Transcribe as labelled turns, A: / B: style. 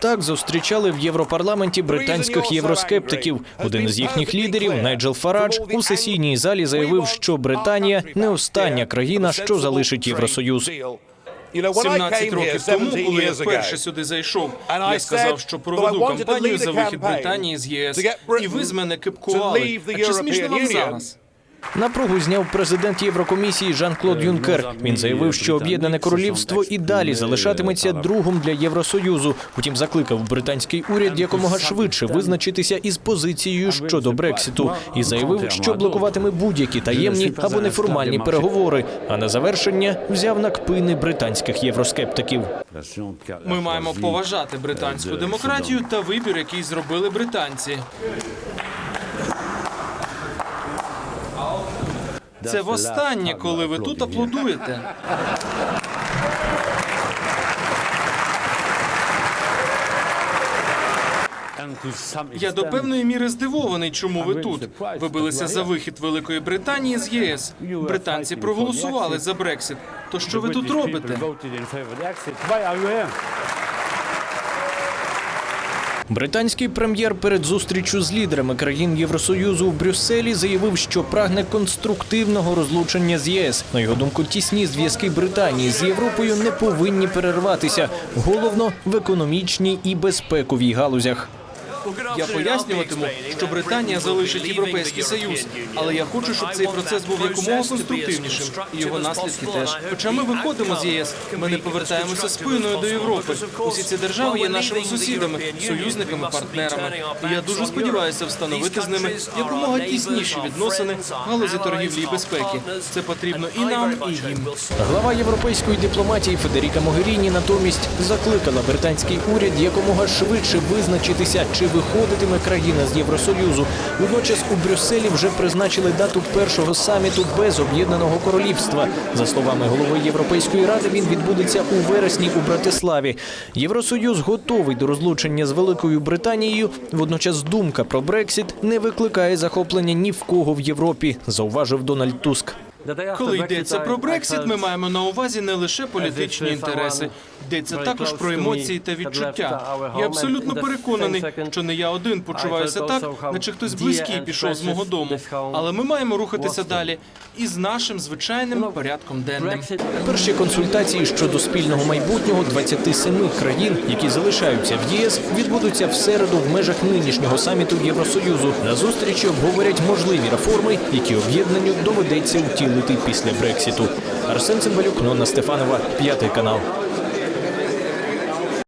A: Так зустрічали в Європарламенті британських євроскептиків. Один з їхніх лідерів, Найджел Фарадж, у сесійній залі заявив, що Британія не остання країна, що залишить Євросоюз.
B: 17 років тому, коли я вперше сюди зайшов, я сказав, що проведу кампанію за вихід Британії з єС, і ви з мене кипкували. А чи смішно вам зараз?
A: Напругу зняв президент Єврокомісії Жан-Клод Юнкер. Він заявив, що об'єднане королівство і далі залишатиметься другом для Євросоюзу. Утім, закликав британський уряд якомога швидше визначитися із позицією щодо Брексіту і заявив, що блокуватиме будь-які таємні або неформальні переговори. А на завершення взяв на кпини британських євроскептиків.
B: Ми маємо поважати британську демократію та вибір, який зробили британці. Це востаннє, коли ви тут аплодуєте. Я до певної міри здивований, чому ви тут. Ви билися за вихід Великої Британії з ЄС. Британці проголосували за Брексит. То що ви тут робите?
A: Британський прем'єр перед зустрічю з лідерами країн Євросоюзу в Брюсселі заявив, що прагне конструктивного розлучення з єС. На його думку, тісні зв'язки Британії з Європою не повинні перерватися, головно в економічній і безпековій галузях.
B: Я пояснюватиму, що Британія залишить європейський союз, але я хочу, щоб цей процес був якомога конструктивнішим, і його наслідки теж. Хоча ми виходимо з ЄС, ми не повертаємося спиною до Європи. Усі ці держави є нашими сусідами, союзниками, партнерами. І я дуже сподіваюся встановити з ними якомога тісніші відносини в галузі торгівлі і безпеки. Це потрібно і нам, і їм.
A: Глава європейської дипломатії Федеріка Могеріні натомість закликала британський уряд якомога швидше визначитися, чи виходитиме країна з Євросоюзу. Водночас у Брюсселі вже призначили дату першого саміту без об'єднаного королівства. За словами голови Європейської ради, він відбудеться у вересні у Братиславі. Євросоюз готовий до розлучення з Великою Британією. Водночас думка про Брексіт не викликає захоплення ні в кого в Європі, зауважив Дональд Туск.
B: Коли йдеться про Брексит, ми маємо на увазі не лише політичні інтереси, йдеться також про емоції та відчуття. Я абсолютно переконаний, що не я один почуваюся так, наче хтось близький пішов з мого дому. Але ми маємо рухатися далі із нашим звичайним порядком денним.
A: Перші консультації щодо спільного майбутнього 27 країн, які залишаються в ЄС, відбудуться в середу в межах нинішнього саміту Євросоюзу. На зустрічі обговорять можливі реформи, які об'єднанню доведеться втілити після Брексіту. Арсен Цимбалюк, Нонна Стефанова, п'ятий канал.